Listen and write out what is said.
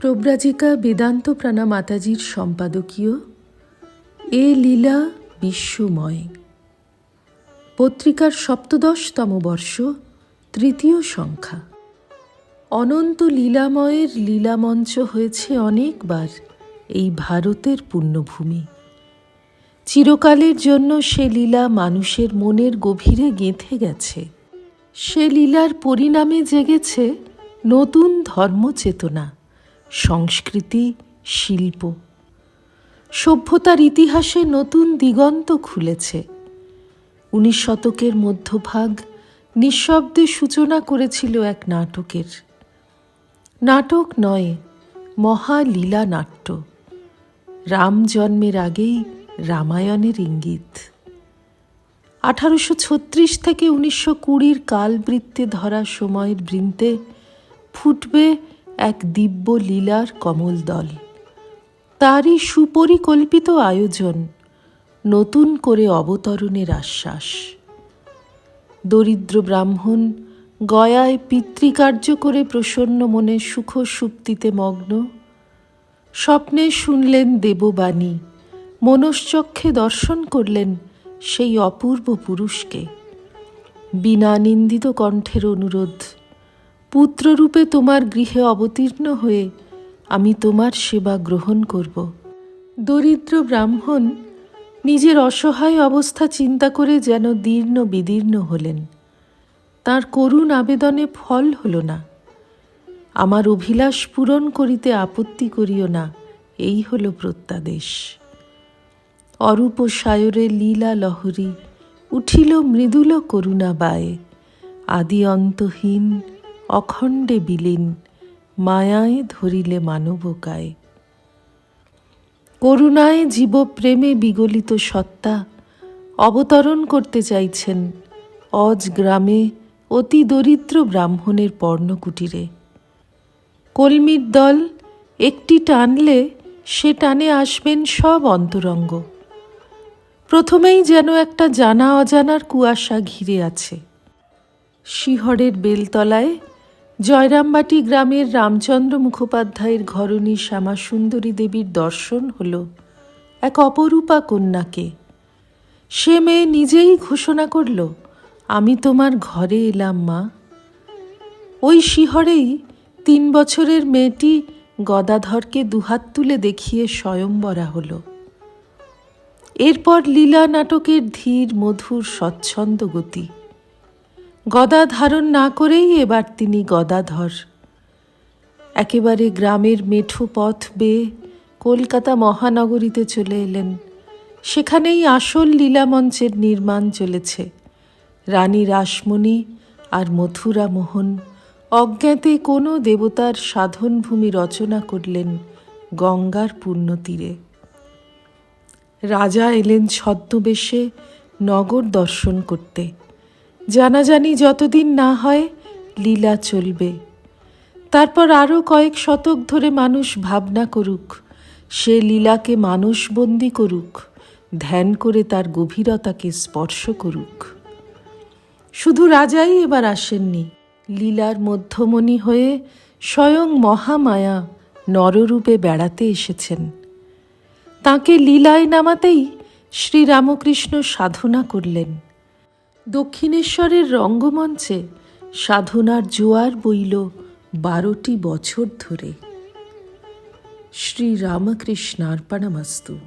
প্রব্রাজিকা বেদান্ত প্রাণা মাতাজির সম্পাদকীয় এ লীলা বিশ্বময়। পত্রিকার সপ্তদশতম বর্ষ, তৃতীয় সংখ্যা। অনন্ত লীলাময়ের লীলামঞ্চ হয়েছে অনেকবার এই ভারতের পুণ্যভূমি চিরকালের জন্য সে লীলা মানুষের মনের গভীরে গেঁথে গেছে। সে লীলার পরিণামে জেগেছে নতুন ধর্মচেতনা। সংস্কৃতি, শিল্প। সভ্যতার ইতিহাসে নতুন দিগন্ত খুলেছে। উনিশ শতকের মধ্যভাগ নিঃশব্দে সূচনা করেছিল এক নাটকের। নাটক নয় মহালীলা নাট্য রাম জন্মের আগেই রামায়ণের ইঙ্গিত। আঠারোশো ছত্রিশ থেকে উনিশশো কুড়ির কালবৃত্তে ধরা সময়ের বৃন্তে ফুটবে এক দিব্য লীলার কমল দল। তারই সুপরিকল্পিত আয়োজন নতুন করে অবতরণের আশ্বাস। দরিদ্র ব্রাহ্মণ গয়ায় পিতৃকার্য করে প্রসন্ন মনে সুখ সুপ্তিতে মগ্ন। স্বপ্নে শুনলেন দেববাণী, মনশ্চক্ষে দর্শন করলেন সেই অপূর্ব পুরুষকে। বিনা নিন্দিত কণ্ঠের অনুরোধ পুত্ররূপে তোমার গৃহে অবতীর্ণ হয়ে আমি তোমার সেবা গ্রহণ করব। দরিদ্র ব্রাহ্মণ, নিজের অসহায় অবস্থা চিন্তা করে যেন দীর্ণ বিদীর্ণ হলেন। তার করুণ আবেদনে ফল হল না। আমার অভিলাষ পূরণ করিতে আপত্তি করিও না, এই হল প্রত্যাদেশ। অরূপ সায়রে লীলা লহরী, উঠিল মৃদুল করুণা বায়ে আদি অন্তহীন অখণ্ডে বিলীন, মায়ায় ধরিলে মানবকায়। করুণায় জীবপ্রেমে বিগলিত সত্তা অবতরণ করতে চাইছেন অজ গ্রামে অতি দরিদ্র ব্রাহ্মণের পর্ণকুটিরে। কলমির দল একটি টানলে সে টানে আসবেন সব অন্তরঙ্গ। প্রথমেই যেন একটা জানা অজানার কুয়াশা ঘিরে আছে। শিহরের বেলতলায় জয়রামবাটি গ্রামের রামচন্দ্র মুখোপাধ্যায়ের ঘরণী শ্যামাসুন্দরী দেবীর দর্শন হল এক অপরূপা কন্যাকে। সে মেয়ে নিজেই ঘোষণা করল, আমি তোমার ঘরে এলাম, মা। ওই শিহরেই তিন বছরের মেয়েটি গদাধরকে দুহাত তুলে দেখিয়ে স্বয়ংবরা হল। এরপর লীলা নাটকের ধীর, মধুর, স্বচ্ছন্দ গতি। গদা ধারণ না করেই এবার তিনি গদাধর। একেবারে গ্রামের মেঠো পথ বেয়ে কলকাতা মহানগরীতে চলে এলেন। সেখানেই আসল লীলামঞ্চের নির্মাণ চলেছে। রানী রাসমণি আর মথুরা মোহন অজ্ঞাতে কোনো দেবতার সাধনভূমি রচনা করলেন গঙ্গার পূর্ণ তীরে রাজা এলেন ছদ্মবেশে নগর দর্শন করতে। জানাজানি যতদিন না হয় লীলা চলবে। তারপর আরও কয়েক শতক ধরে মানুষ ভাবনা করুক, সে লীলাকে মানুষবন্দি করুক, ধ্যান করে তার গভীরতাকে স্পর্শ করুক। শুধু রাজাই এবার আসেননি, লীলার মধ্যমণি হয়ে স্বয়ং মহামায়া নররূপে বেড়াতে এসেছেন। তাকে লীলায় নামাতেই শ্রীরামকৃষ্ণ সাধনা করলেন। দক্ষিণেশ্বরের রঙ্গমঞ্চে সাধনার জোয়ার বইল বারোটি বছর ধরে। শ্রীরামকৃষ্ণার্পণমস্তু।